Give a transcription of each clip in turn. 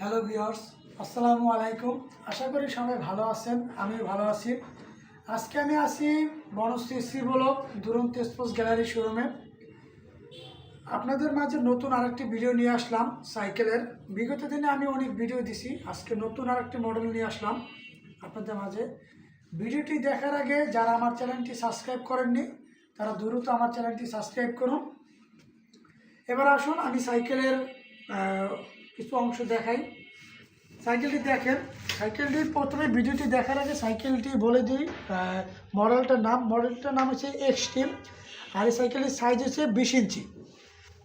Hello viewers আসসালামু আলাইকুম। আশা করি সবাই ভালো আছেন আমি ভালো আছি। আজকে আমি আছি বনশ্রী শ্রীবলক দুরন্ত স্পোর্টস গ্যালারি শোরুমে। আপনাদের মাঝে নতুন আরেকটি ভিডিও নিয়ে আসলাম, সাইকেলের। বিগত দিনে আমি অনেক ভিডিও দিছি, আজকে নতুন আরেকটি মডেল নিয়ে আসলাম আপনাদের মাঝে। ভিডিওটি দেখার আগে যারা আমার চ্যানেলটি সাবস্ক্রাইব করেননি, তারা দ্রুত আমার চ্যানেলটি সাবস্ক্রাইব করুন। এবার আসুন, আমি সাইকেলের কিছু অংশ দেখাই। সাইকেলটি দেখেন। সাইকেলটি প্রথমে ভিডিওটি দেখার আগে সাইকেলটি বলে দিই মডেলটার নাম। মডেলটার নাম হচ্ছে এক্সট্রিম আর এই সাইকেলের সাইজ হচ্ছে বিশ ইঞ্চি।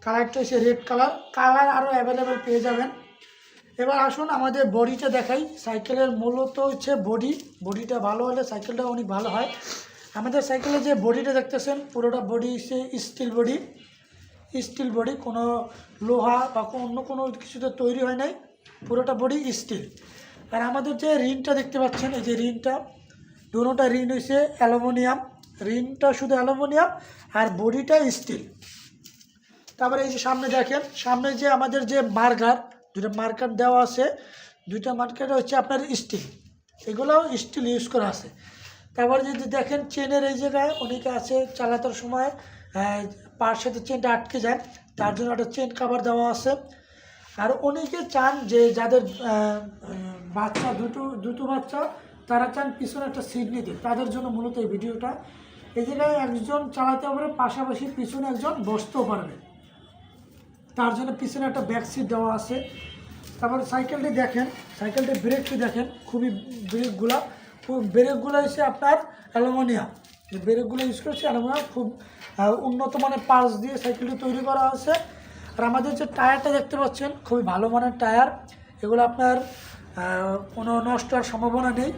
কালারটা হচ্ছে রেড কালার কালার আরও অ্যাভেলেবেল পেয়ে যাবেন। এবার আসুন আমাদের বডিটা দেখাই। সাইকেলের মূলত হচ্ছে বডি বডিটা ভালো হলে সাইকেলটা অনেক ভালো হয়। আমাদের সাইকেলের যে বডিটা দেখতেছেন, পুরোটা বডি হচ্ছে স্টিল বডি স্টিল বডি কোনো লোহা বা অন্য কোনো কিছুতে তৈরি হয় নাই, পুরোটা বডি স্টিল আর আমাদের যে রিনটা দেখতে পাচ্ছেন, এই যে রিনটা দুটোটা রিন হয়েছে অ্যালুমিনিয়াম। রিনটা শুধু অ্যালুমিনিয়াম আর বডিটা স্টিল তারপরে এই যে সামনে দেখেন, সামনে যে আমাদের যে মার্কার দুটো মার্কার দেওয়া আছে, দুইটা মার্কার হচ্ছে আপনার স্টিল এগুলোও স্টিল ইউজ করা আছে। তারপরে যদি দেখেন চেনের এই জায়গায় অনেকে আছে চালানোর সময় পার সাথে চেনটা আটকে যায়, তার জন্য একটা চেন কাভার দেওয়া আছে। আর অনেকে চান যে যাদের বাচ্চা, দুটো দুটো বাচ্চা, তারা চান পিছনে একটা সিট নিতে। তাদের জন্য মূলত এই ভিডিওটা। এই জায়গায় একজন চালাতে পারে, পাশাপাশি পিছনে একজন বসতেও পারবে। তার জন্য পিছনে একটা ব্যাক সিট দেওয়া আছে। তারপরে সাইকেলটি দেখেন সাইকেলটির ব্রেকটি দেখেন, খুবই ব্রেকগুলা ব্রেকগুলো হচ্ছে আপনার অ্যালুমিনিয়াম। যে ব্রেকগুলো ইউজ করছে, অ্যালুমিনিয়াম খুব উন্নত মানের পার্টস দিয়ে সাইকেলটি তৈরি করা হয়েছে। আর আমাদের যে টায়ারটা দেখতে পাচ্ছেন, খুবই ভালো মানের টায়ার এগুলো আপনার কোনো নষ্ট হওয়ার সম্ভাবনা নেই।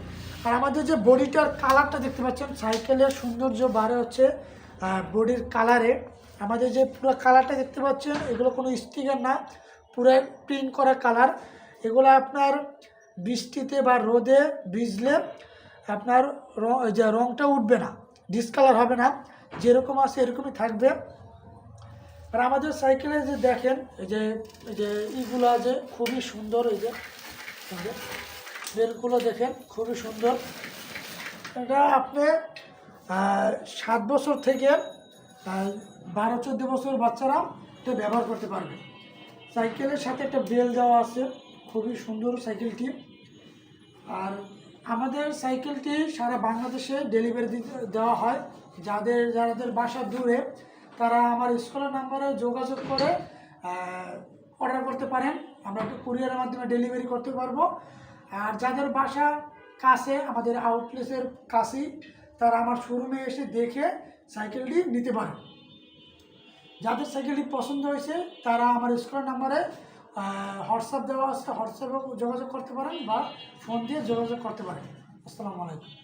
আর আমাদের যে বডিটার কালারটা দেখতে পাচ্ছেন, সাইকেলের সৌন্দর্য বাড়ে হচ্ছে বডির কালারে আমাদের যে পুরো কালারটা দেখতে পাচ্ছেন, এগুলো কোনো স্টিকার না পুরো প্রিন্ট করা কালার এগুলো আপনার বৃষ্টিতে বা রোদে ভিজলে আপনার যে রংটা উঠবে না ডিসকালার হবে না, যেরকম আছে এরকমই থাকবে। আর আমাদের সাইকেলে যে দেখেন, এই যে এই যে ইগুলো যে খুবই সুন্দর, এই যে বেলগুলো দেখেন, খুবই সুন্দর। এটা আপনি সাত বছর থেকে বারো, চোদ্দ বছর বাচ্চারা এটা ব্যবহার করতে পারবে। সাইকেলের সাথে একটা বেল দেওয়া আছে, খুবই সুন্দর সাইকেলটি আর আমাদের সাইকেলটি সারা বাংলাদেশে ডেলিভারি দিতে, দেওয়া হয়। যাদের যাদের বাসা দূরে, তারা আমার স্কুলের নাম্বারে যোগাযোগ করে অর্ডার করতে পারেন। আমরা একটু কুরিয়ারের মাধ্যমে ডেলিভারি করতে পারব। আর যাদের বাসা কাছে, আমাদের আউটলেসের কাছেই তারা আমার শোরুমে এসে দেখে সাইকেলটি নিতে পারেন। যাদের সাইকেলটি পছন্দ হয়েছে, তারা আমার স্কুলের নাম্বারে হোয়াটসঅ্যাপ দেওয়া আছে, হোয়াটসঅ্যাপেও যোগাযোগ করতে পারেন বা ফোন দিয়ে যোগাযোগ করতে পারেন। আসসালামু আলাইকুম।